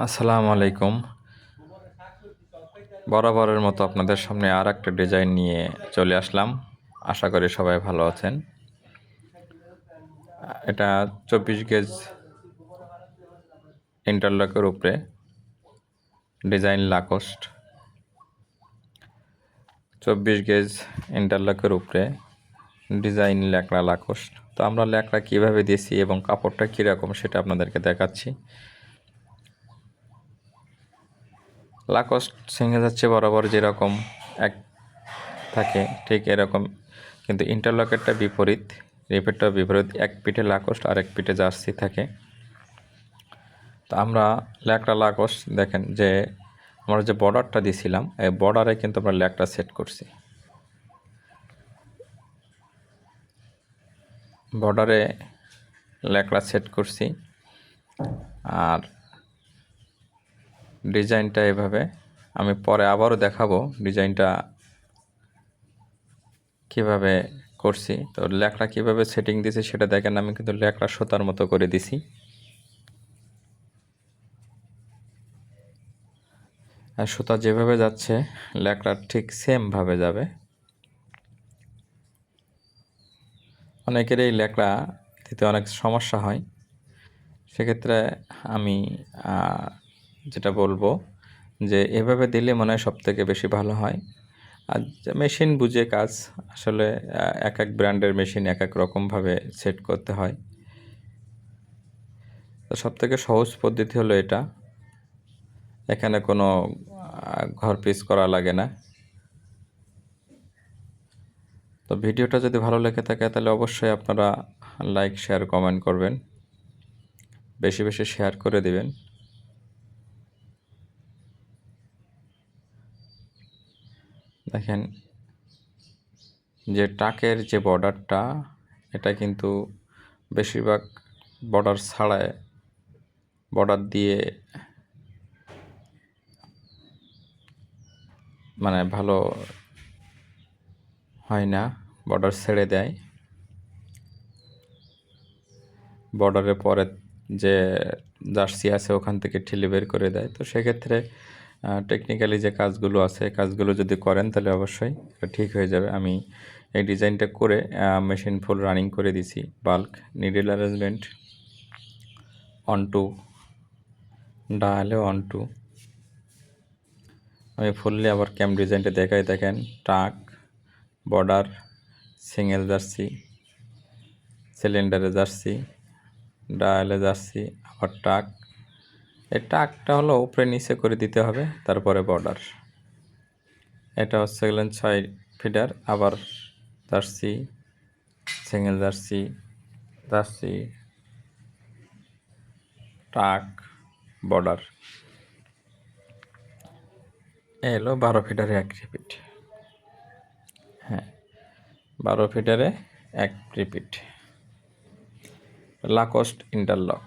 আসসালামু আলাইকুম। বরাবরের মতো আপনাদের সামনে আর একটা ডিজাইন নিয়ে চলে আসলাম। আশা করি সবাই ভালো আছেন। এটা চব্বিশ গেজ ইন্টারলকের উপরে ডিজাইন লাকোস্ট চব্বিশ গেজ ইন্টারলকের উপরে ডিজাইন ল্যাকড়া লাকোস্ট তো আমরা ল্যাকড়া কীভাবে দিয়েছি এবং কাপড়টা কীরকম সেটা আপনাদেরকে দেখাচ্ছি। লাকোস্ট সিঙ্গে যাচ্ছে বরাবর যেরকম এক থাকে, ঠিক এরকম। কিন্তু ইন্টারলকেরটা বিপরীত রিপেটটা বিপরীত, এক পিঠে লাকোস্ট আর এক পিঠে জার্সি থাকে। তো আমরা ল্যাকটা লাকোস্ট দেখেন যে আমরা যে বর্ডারটা দিছিলাম, এই বর্ডারে কিন্তু আমরা ল্যাকটা সেট করছি। বর্ডারে ল্যাকড়া সেট করছি। আর ডিজাইনটা এভাবে। আমি পরে আবারও দেখাবো ডিজাইনটা কীভাবে করছি। তো ল্যাকড়া কীভাবে সেটিং দিছি সেটা দেখেন, আমি কিন্তু ল্যাকড়া সুতার মতো করে দিছি। আর সুতা যেভাবে যাচ্ছে, ল্যাকড়া ঠিক সেমভাবে যাবে। অনেকের এই ল্যাকড়া দিতে অনেক সমস্যা হয়। সেক্ষেত্রে আমি যেটা বলব, যে এভাবে দিলে মনে হয় সব থেকে বেশি ভালো হয়। আর মেশিন বুঝে কাজ, আসলে এক এক ব্র্যান্ডের মেশিন এক এক রকমভাবে সেট করতে হয়। তো সব থেকে সহজ পদ্ধতি হলো এটা। এখানে কোনো ঘর পিস করা লাগে না। তো ভিডিওটা যদি ভালো লেগে থাকে, তাহলে অবশ্যই আপনারা লাইক, শেয়ার, কমেন্ট করবেন। বেশি বেশি শেয়ার করে দিবেন। দেখেন যে টাকের যে বর্ডারটা, এটা কিন্তু বেশিরভাগ বর্ডার ছাড়ায় বর্ডার দিয়ে মানে ভালো হয় না, বর্ডার ছেড়ে দেয়। বর্ডারের পরে যে জার্সি আছে ওখান থেকে ঠিলি বের করে দেয়। তো সেক্ষেত্রে টেকনিক্যালি যে কাজগুলো আছে, কাজগুলো যদি করেন তাহলে অবশ্যই ঠিক হয়ে যাবে। আমি এই ডিজাইনটা করে মেশিন ফুল রানিং করে দিছি। Bulk needle arrangement on two ডায়ালে on two আমি ফুললি আবার ক্যাম্প ডিজাইনটা দেখাই দেখেন। টাক বর্ডার সিঙ্গেল জার্সি সিলিন্ডারে জার্সি ডায়ালে জার্সি আবার টাক এই টাকটা হলো উপরে নিচে করে দিতে হবে, তারপরে বর্ডার এটা হচ্ছে গেলেন ছয় ফিটার আবার jersey single jersey jersey tuck border এলো বারো ফিটারে এক রিপিট হ্যাঁ বারো ফিটারে এক রিপিট লাকোস্ট ইন্টারলক